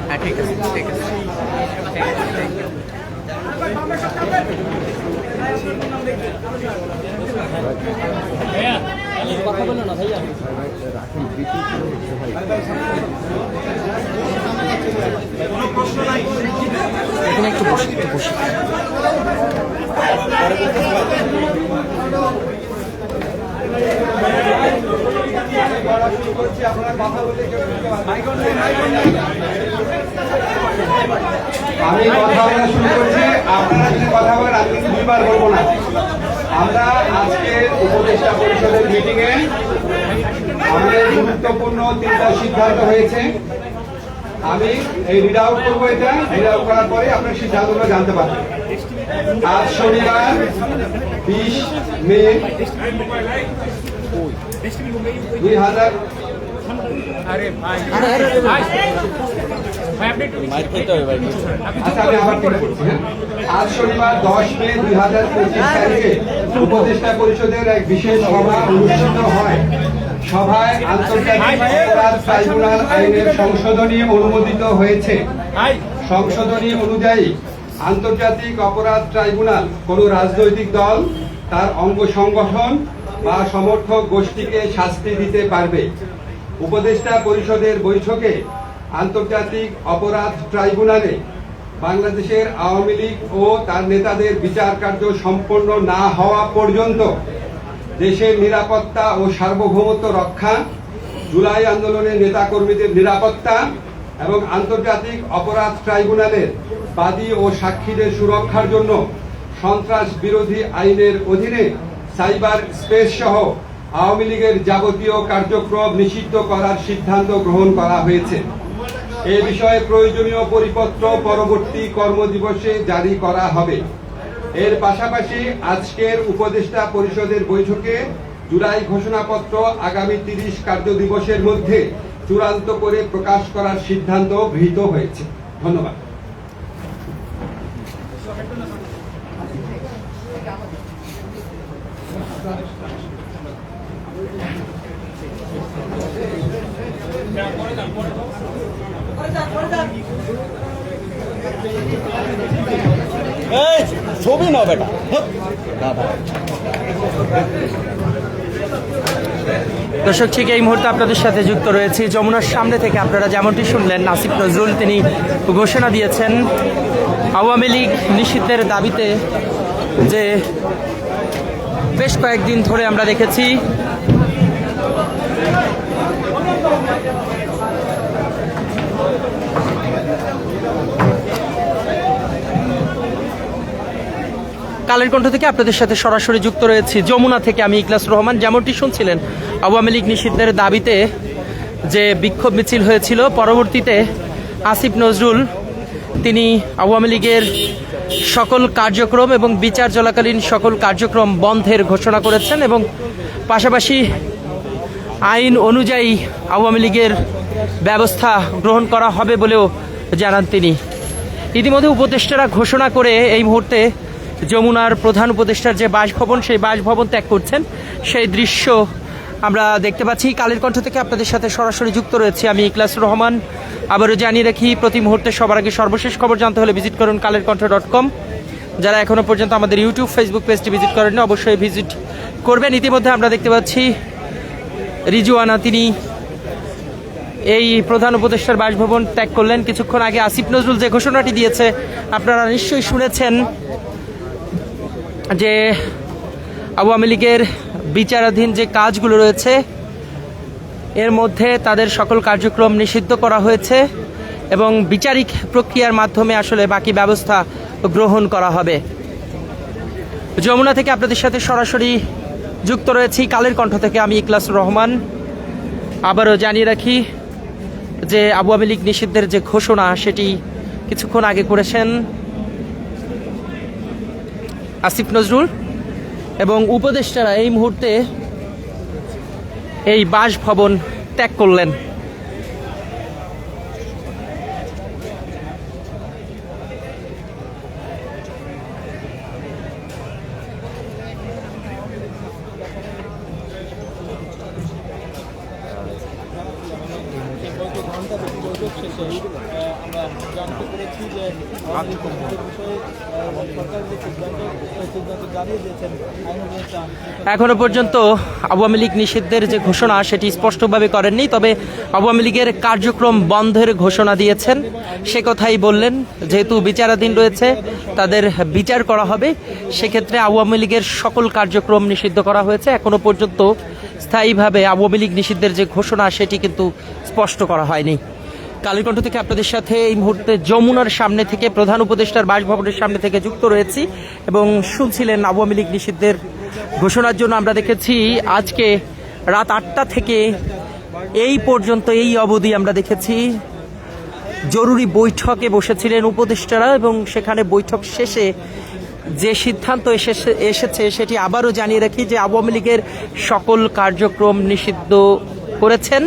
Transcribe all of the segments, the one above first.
হ্যাঁ ঠিক আছে ঠিক আছে। একটু বসে একটু বসে আমি কথা বলা শুরু করছি, আপনারা যদি কথা বলেন কিন্তু দুইবার বলব না। আমরা আজকে উপদেষ্টা পরিষদের মিটিংয়ে আমাদের গুরুত্বপূর্ণ তিনটা সিদ্ধান্ত হয়েছে। আমি এই রিড আউট করব এটা। রিড আউট করার পরে আপনার সিদ্ধান্তগুলো জানতে পারবেন। আজ শনিবার বিশ মে দুই হাজার আচ্ছা হ্যাঁ। আজ শনিবার দশ মে দুই হাজার পঁচিশ তারিখে উপদেষ্টা পরিষদের এক বিশেষ সভা অনুষ্ঠিত হয়। সভায় আন্তর্জাতিক অপরাধ ট্রাইব্যুনাল আইনের সংশোধনী অনুমোদিত হয়েছে। সংশোধনী অনুযায়ী আন্তর্জাতিক অপরাধ ট্রাইব্যুনাল কোন রাজনৈতিক দল তার অঙ্গ সংগঠন বা সমর্থক গোষ্ঠীকে শাস্তি দিতে পারবে। উপদেষ্টা পরিষদের বৈঠকে আন্তর্জাতিক অপরাধ ট্রাইব্যুনালে বাংলাদেশের আওয়ামী লীগ ও তার নেতাদের বিচার কার্য সম্পন্ন না হওয়া পর্যন্ত দেশের নিরাপত্তা ও সার্বভৌমত্ব রক্ষা, জুলাই আন্দোলনের নেতাকর্মীদের নিরাপত্তা এবং আন্তর্জাতিক অপরাধ ট্রাইব্যুনালের বাদী ও সাক্ষীদের সুরক্ষার জন্য সন্ত্রাস বিরোধী আইনের অধীনে সাইবার স্পেস সহ আওয়ামী লীগের যাবতীয় কার্যক্রম নিষিদ্ধ করার সিদ্ধান্ত গ্রহণ করা হয়েছে। এ বিষয়ে প্রয়োজনীয় পরিপত্র পরবর্তী কর্মদিবসে জারি করা হবে। এর পাশাপাশি আজকের উপদেষ্টা পরিষদের বৈঠকে জুলাই ঘোষণাপত্র আগামী তিরিশ কার্য দিবসের মধ্যে চূড়ান্ত করে প্রকাশ করার সিদ্ধান্ত গৃহীত হয়েছে। ধন্যবাদ। ছবি না বেটা। দর্শক, ঠিক এই মুহূর্তে আপনাদের সাথে যুক্ত রয়েছি। যমুনার সামনে থেকে আপনারা যেমনটি শুনলেন নাসিফ নজরুল, তিনি ঘোষণা দিয়েছেন, আওয়ামী লীগ নিষিদ্ধের দাবিতে যে বেশ কয়েকদিন ধরে আমরা দেখেছি কালের কণ্ঠ থেকে আপনাদের সাথে সরাসরি যুক্ত রয়েছি। যমুনা থেকে আমি ইকলাস রহমান। যেমনটি শুনছিলেন, আওয়ামী লীগ নিষিদ্ধের দাবিতে যে বিক্ষোভ মিছিল হয়েছিল, পরবর্তীতে আসিফ নজরুল, তিনি আওয়ামী লীগের সকল কার্যক্রম এবং বিচার চলাকালীন সকল কার্যক্রম বন্ধের ঘোষণা করেছেন এবং পাশাপাশি আইন অনুযায়ী আওয়ামী লীগের ব্যবস্থা গ্রহণ করা হবে বলেও জানান তিনি। ইতিমধ্যে উপদেষ্টারা ঘোষণা করে এই মুহূর্তে যমুনার প্রধান উপদেষ্টার যে বাসভবন, সেই বাসভবন ত্যাগ করছেন। সেই দৃশ্য আমরা দেখতে পাচ্ছি। কালের কণ্ঠ থেকে আপনাদের সাথে সরাসরি যুক্ত রয়েছে আমি ইকলাস রহমান। আবারও জানিয়ে রাখি, প্রতি মুহূর্তে সবার আগে সর্বশেষ খবর জানতে হলে ভিজিট করুন কালের কণ্ঠ ডট কম। যারা এখনও পর্যন্ত আমাদের ইউটিউব, ফেসবুক পেজটি ভিজিট করেননি, অবশ্যই ভিজিট করবেন। ইতিমধ্যে আমরা দেখতে পাচ্ছি রিজুয়ানা তিনি এই প্রধান উপদেষ্টার বাসভবন ত্যাগ করলেন। কিছুক্ষণ আগে আসিফ নজরুল যে ঘোষণাটি দিয়েছে, আপনারা নিশ্চয়ই শুনেছেন। যে আওয়ামী লীগের বিচারাধীন যে কাজগুলো রয়েছে, এর মধ্যে তাদের সকল কার্যক্রম নিষিদ্ধ করা হয়েছে এবং বিচারিক প্রক্রিয়ার মাধ্যমে আসলে বাকি ব্যবস্থা গ্রহণ করা হবে। যমুনা থেকে আপনাদের সাথে সরাসরি যুক্ত রয়েছি। কালের কণ্ঠ থেকে আমি ইকলাস রহমান। আবারও জানিয়ে রাখি যে আওয়ামী লীগ নিষিদ্ধের যে ঘোষণা, সেটি কিছুক্ষণ আগে করেছেন। আসিফ নজরুল এবং উপদেষ্টারা এই মুহূর্তে এই বাসভবন ত্যাগ করলেন। আমরা জানতে পেরেছি যে এখনও পর্যন্ত আওয়ামী লীগ নিষিদ্ধের যে ঘোষণা, সেটি স্পষ্টভাবে করেননি, তবে আওয়ামী লীগের কার্যক্রম বন্ধের ঘোষণা দিয়েছেন। সে কথাই বললেন, যেহেতু বিচারাধীন রয়েছে, তাদের বিচার করা হবে। সেক্ষেত্রে আওয়ামী লীগের সকল কার্যক্রম নিষিদ্ধ করা হয়েছে। এখনও পর্যন্ত স্থায়ীভাবে আওয়ামী লীগ নিষিদ্ধের যে ঘোষণা, সেটি কিন্তু স্পষ্ট করা হয়নি। কালীকণ্ঠ থেকে আপনাদের সাথে এই মুহূর্তে যমুনার সামনে থেকে প্রধান উপদেষ্টার বাসভবনের সামনে থেকে যুক্ত রয়েছি এবং শুনছিলেন আওয়ামী লীগ নিষিদ্ধের ঘোষণার জন্য আমরা দেখেছি আজকে রাত আটটা থেকে এই পর্যন্ত এই অবধি আমরা দেখেছি জরুরি বৈঠকে বসেছিলেন উপদেষ্টারা এবং সেখানে বৈঠক শেষে যে সিদ্ধান্ত এসেছে এসেছে সেটি আবারও জানিয়ে রাখি যে আওয়ামী লীগের সকল কার্যক্রম নিষিদ্ধ করেছেন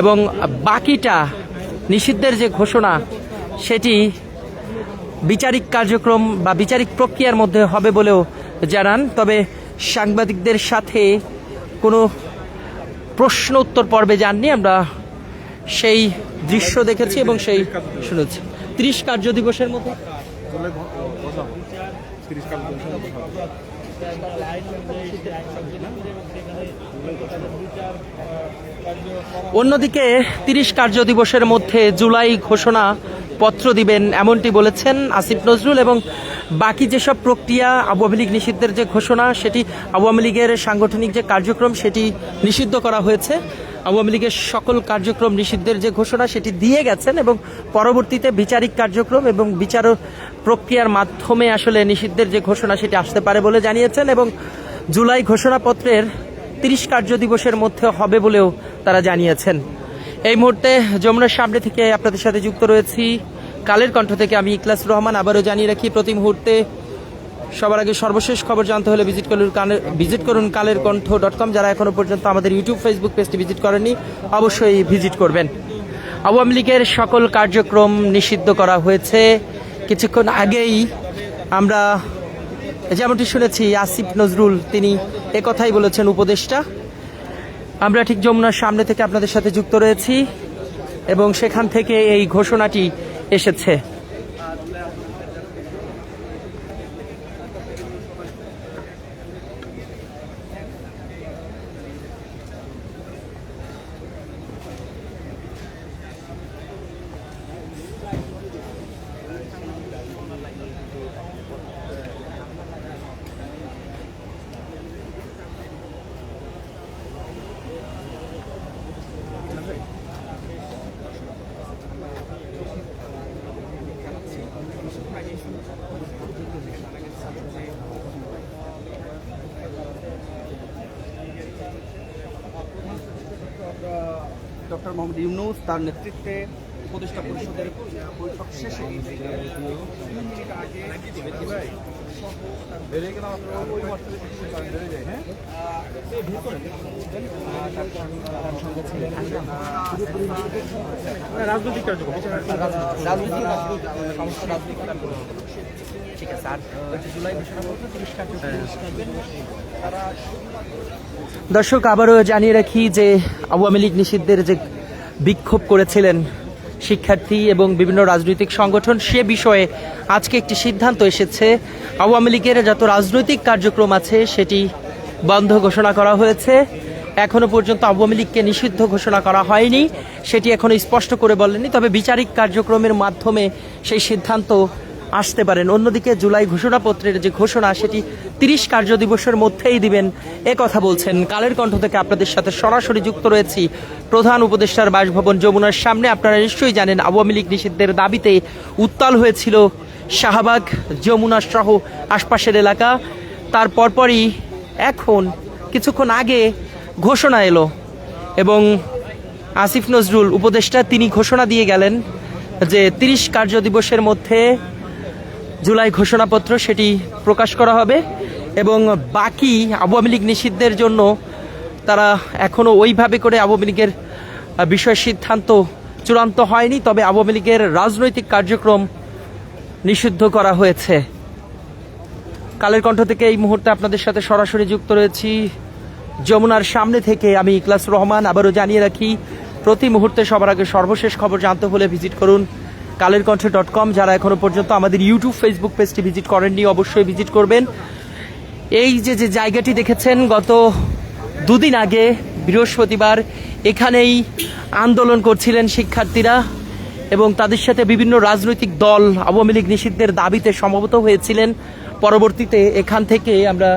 এবং বাকিটা নিষিদ্ধের যে ঘোষণা, সেটি বিচারিক কার্যক্রম বা বিচারিক প্রক্রিয়ার মধ্যে হবে বলেও জানান। তবে সাংবাদিকদের সাথে কোনো প্রশ্ন উত্তর পর্বে যাননি। আমরা সেই দৃশ্য দেখেছি এবং সেই শুনেছি। ত্রিশ কার্য দিবসের মধ্যে অন্যদিকে তিরিশ কার্য দিবসের মধ্যে জুলাই ঘোষণা পত্র দিবেন এমনটি বলেছেন আসিফ নজরুল এবং বাকি যেসব প্রক্রিয়া আওয়ামী লীগ নিষিদ্ধের যে ঘোষণা, সেটি আওয়ামী লীগের সাংগঠনিক যে কার্যক্রম, সেটি নিষিদ্ধ করা হয়েছে। আওয়ামী লীগের সকল কার্যক্রম নিষিদ্ধের যে ঘোষণা, সেটি দিয়ে গেছেন এবং পরবর্তীতে বিচারিক কার্যক্রম এবং বিচার প্রক্রিয়ার মাধ্যমে আসলে নিষিদ্ধের যে ঘোষণা সেটি আসতে পারে বলে জানিয়েছেন এবং জুলাই ঘোষণাপত্রের তিরিশ কার্য দিবসের মধ্যে হবে বলেও তারা জানিয়েছেন। এই মুহূর্তে যমুনার সামনে থেকে আপনাদের সাথে যুক্ত রয়েছি। কালের কণ্ঠ থেকে আমি ইকলাস রহমান, আবারও জানিয়ে রাখি, প্রতি মুহূর্তে সবার আগে সর্বশেষ খবর জানতে হলে ভিজিট করুন ভিজিট করুন কালের কণ্ঠ ডট কম, যারা এখনও পর্যন্ত আমাদের ইউটিউব, ফেসবুক পেজটি ভিজিট করেননি, অবশ্যই ভিজিট করবেন। আওয়ামী লীগের সকল কার্যক্রম নিষিদ্ধ করা হয়েছে। কিছুক্ষণ আগেই আমরা যেমনটি শুনেছি, আসিফ নজরুল, তিনি কথাই বলেছেন উপদেষ্টা। আমরা ঠিক যমুনার সামনে থেকে আপনাদের সাথে যুক্ত রয়েছি এবং সেখান থেকে এই ঘোষণাটি এসেছে। ডক্টর মোহাম্মদ ইউনুস তার নেতৃত্বে উপদেষ্টা পরিষদের বৈঠক শেষে রাজনৈতিক কার্যক্রম। রাজনীতি সমস্ত রাজনীতি ঠিক আছে, আর জুলাই দর্শক, আবারও জানিয়ে রাখি যে আওয়ামী লীগ নিষিদ্ধের যে বিক্ষোভ করেছিলেন শিক্ষার্থী এবং বিভিন্ন রাজনৈতিক সংগঠন, সে বিষয়ে আজকে একটি সিদ্ধান্ত এসেছে। আওয়ামী লীগের যত রাজনৈতিক কার্যক্রম আছে, সেটি বন্ধ ঘোষণা করা হয়েছে। এখনও পর্যন্ত আওয়ামী লীগকে নিষিদ্ধ ঘোষণা করা হয়নি। সেটি এখনও স্পষ্ট করে বলেনি তবে বিচারিক কার্যক্রমের মাধ্যমে সেই সিদ্ধান্ত আসতে পারেন। অন্যদিকে জুলাই ঘোষণাপত্রের যে ঘোষণা, সেটি তিরিশ কার্য দিবসের মধ্যেই দিবেন। এ কথা বলছেন কালের কণ্ঠ থেকে আপনাদের সাথে সরাসরি যুক্ত রয়েছি প্রধান উপদেষ্টার বাসভবন যমুনার সামনে। আপনারা নিশ্চয়ই জানেন, আওয়ামী লীগ নিষিদ্ধের দাবিতে উত্তাল হয়েছিল শাহবাগ যমুনা সহ আশপাশের এলাকা। তার পরপরই এখন কিছুক্ষণ আগে ঘোষণা এলো এবং আসিফ নজরুল উপদেষ্টা, তিনি ঘোষণা দিয়ে গেলেন যে তিরিশ কার্য দিবসের মধ্যে জুলাই ঘোষণাপত্র সেটি প্রকাশ করা হবে এবং বাকি আওয়ামী লীগ নিষিদ্ধের জন্য তারা এখনও ওইভাবে করে আওয়ামী লীগের বিষয় সিদ্ধান্ত চূড়ান্ত হয়নি, তবে আওয়ামী লীগের রাজনৈতিক কার্যক্রম নিষিদ্ধ করা হয়েছে। কালের কণ্ঠ থেকে এই মুহূর্তে আপনাদের সাথে সরাসরি যুক্ত রয়েছি। যমুনার সামনে থেকে আমি ইকলাস রহমান। আবারও জানিয়ে রাখি, প্রতি মুহূর্তে সবার আগে সর্বশেষ খবর জানতে হলে ভিজিট করুন কালের কণ্ঠে ডট কম যারা এখনও পর্যন্ত আমাদের ইউটিউব ফেসবুক পেজটি ভিজিট করেননি, অবশ্যই ভিজিট করবেন। এই যে যে জায়গাটি দেখেছেন, গত দুদিন আগে, বৃহস্পতিবার, এখানেই আন্দোলন করছিলেন শিক্ষার্থীরা এবং তাদের সাথে বিভিন্ন রাজনৈতিক দল, আওয়ামী লীগ নিষিদ্ধের দাবিতে সমবেত হয়েছিলেন। পরবর্তীতে এখান থেকে আমরা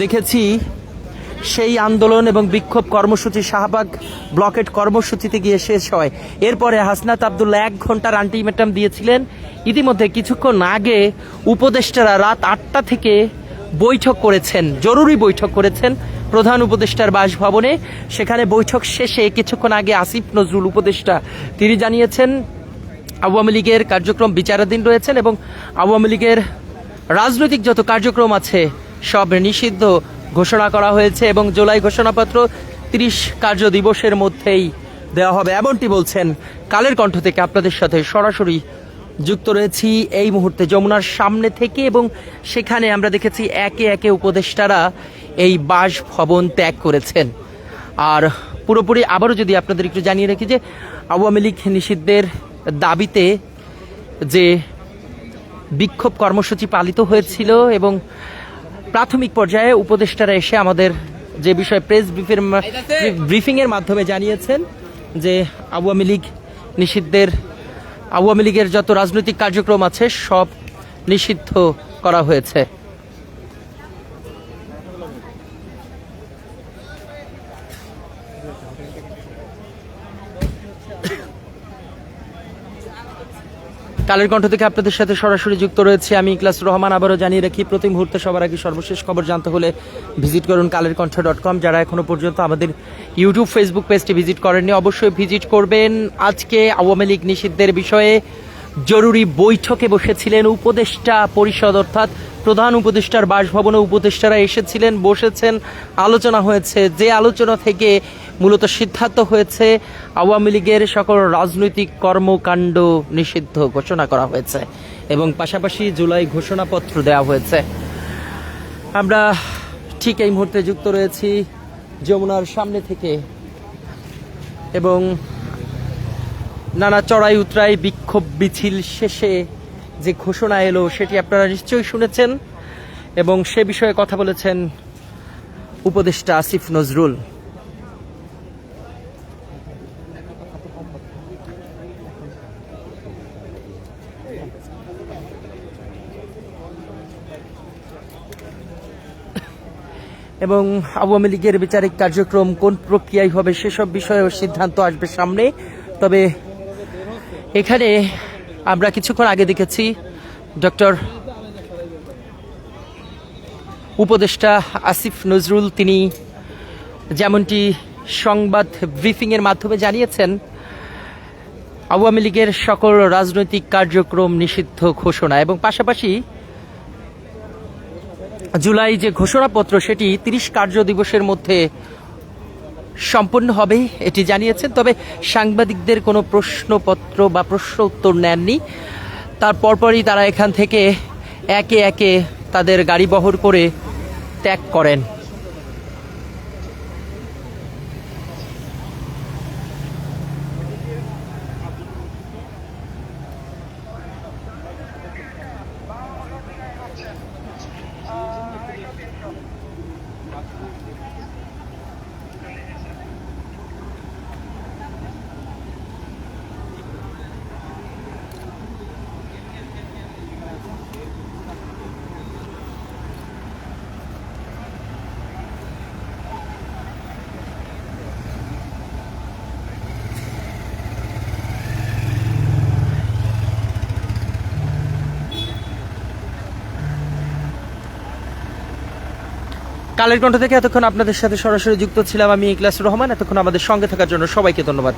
দেখেছি সেই আন্দোলন এবং বিক্ষোভ কর্মসূচি শাহবাগ ব্লকেট কর্মসূচিতে গিয়ে শেষ হয়। এরপরে হাসনাত আবদুল্লাহ এক ঘণ্টার আলটিমেটাম দিয়েছিলেন। ইতিমধ্যে কিছুক্ষণ আগে উপদেষ্টারা রাত আটটা থেকে বৈঠক করেছেন। জরুরি বৈঠক করেছেন প্রধান উপদেষ্টার বাসভবনে। সেখানে বৈঠক শেষে কিছুক্ষণ আগে আসিফ নজরুল উপদেষ্টা, তিনি জানিয়েছেন, আওয়ামী লীগের কার্যক্রম বিচারাধীন রয়েছেন এবং আওয়ামী লীগের রাজনৈতিক যত কার্যক্রম আছে, সব নিষিদ্ধ ঘোষণা করা হয়েছে এবং জুলাই ঘোষণাপত্র তিরিশ কার্য দিবসের মধ্যেই দেওয়া হবে। এমনটি বলছেন কালের কণ্ঠ থেকে আপনাদের সাথে সরাসরি যুক্ত রয়েছি এই মুহূর্তে যমুনার সামনে থেকে এবং সেখানে আমরা দেখেছি একে একে উপদেষ্টারা এই বাসভবন ত্যাগ করেছেন। আর পুরোপুরি আবারও যদি আপনাদের একটু জানিয়ে রাখি যে আওয়ামী লীগ নিষিদ্ধের দাবিতে যে বিক্ষোভ কর্মসূচি পালিত হয়েছিল এবং প্রাথমিক পর্যায়ে উপদেষ্টারা এসে আমাদের যে বিষয়ে প্রেস ব্রিফের ব্রিফিং এর মাধ্যমে জানিয়েছেন যে আওয়ামী লীগ নিষিদ্ধের, আওয়ামী লীগের যত রাজনৈতিক কার্যক্রম আছে সব নিষিদ্ধ করা হয়েছে। কালের কণ্ঠ থেকে আপনাদের সাথে সরাসরি যুক্ত রয়েছে। আমি ইকলাস রহমান, আবারও জানিয়ে রাখি, প্রতি মুহূর্তে সবার আগে সর্বশেষ খবর জানতে হলে ভিজিট করুন কালের কণ্ঠ ডট কম যারা এখনও পর্যন্ত আমাদের ইউটিউব ফেসবুক পেজটি ভিজিট করেননি, অবশ্যই ভিজিট করবেন। আজকে আওয়ামী লীগ নিষিদ্ধের বিষয়ে জরুরি বৈঠকে বসেছিলেন উপদেষ্টা পরিষদ, অর্থাৎ প্রধান উপদেষ্টার বাসভবনে উপদেষ্টারা এসেছিলেন, বসেছেন। আলোচনা হয়েছে যে আলোচনা থেকে মূলত সিদ্ধান্ত হয়েছে, আওয়ামী লীগের সকল রাজনৈতিক কর্মকাণ্ড নিষিদ্ধ ঘোষণা করা হয়েছে এবং পাশাপাশি জুলাই ঘোষণাপত্র দেওয়া হয়েছে। আমরা ঠিক এই মুহূর্তে যুক্ত রয়েছি যমুনার সামনে থেকে এবং নানা চড়াই উতরাই বিক্ষোভ মিছিল শেষে যে ঘোষণা এলো সেটি আপনারা নিশ্চয়ই শুনেছেন এবং সে বিষয়ে কথা বলেছেন উপদেষ্টা আসিফ নজরুল। এবং আওয়ামী লীগের বিচারিক কার্যক্রম কোন প্রক্রিয়ায় হবে সেসব বিষয়েও সিদ্ধান্ত আসবে সামনে। তবে এখানে আমরা কিছুক্ষণ আগে দেখেছি ডক্টর উপদেষ্টা আসিফ নজরুল, তিনি যেমনটি সংবাদ ব্রিফিংয়ের মাধ্যমে জানিয়েছেন, আওয়ামী লীগের সকল রাজনৈতিক কার্যক্রম নিষিদ্ধ ঘোষণা এবং পাশাপাশি জুলাই যে ঘোষণাপত্র, সেটি তিরিশ কার্য দিবসের মধ্যে সম্পন্ন হবে, এটি জানিয়েছেন। তবে সাংবাদিকদের কোনো প্রশ্নপত্র বা প্রশ্ন উত্তর নেননি। তার পরপরই তারা এখান থেকে একে একে তাদের গাড়ি বহর করে ত্যাগ করেন। কালের কণ্ঠ থেকে এতক্ষণ আপনাদের সাথে সরাসরি যুক্ত ছিলাম আমি ইকলাস রহমান। এতক্ষণ আমাদের সঙ্গে থাকার জন্য সবাইকে ধন্যবাদ।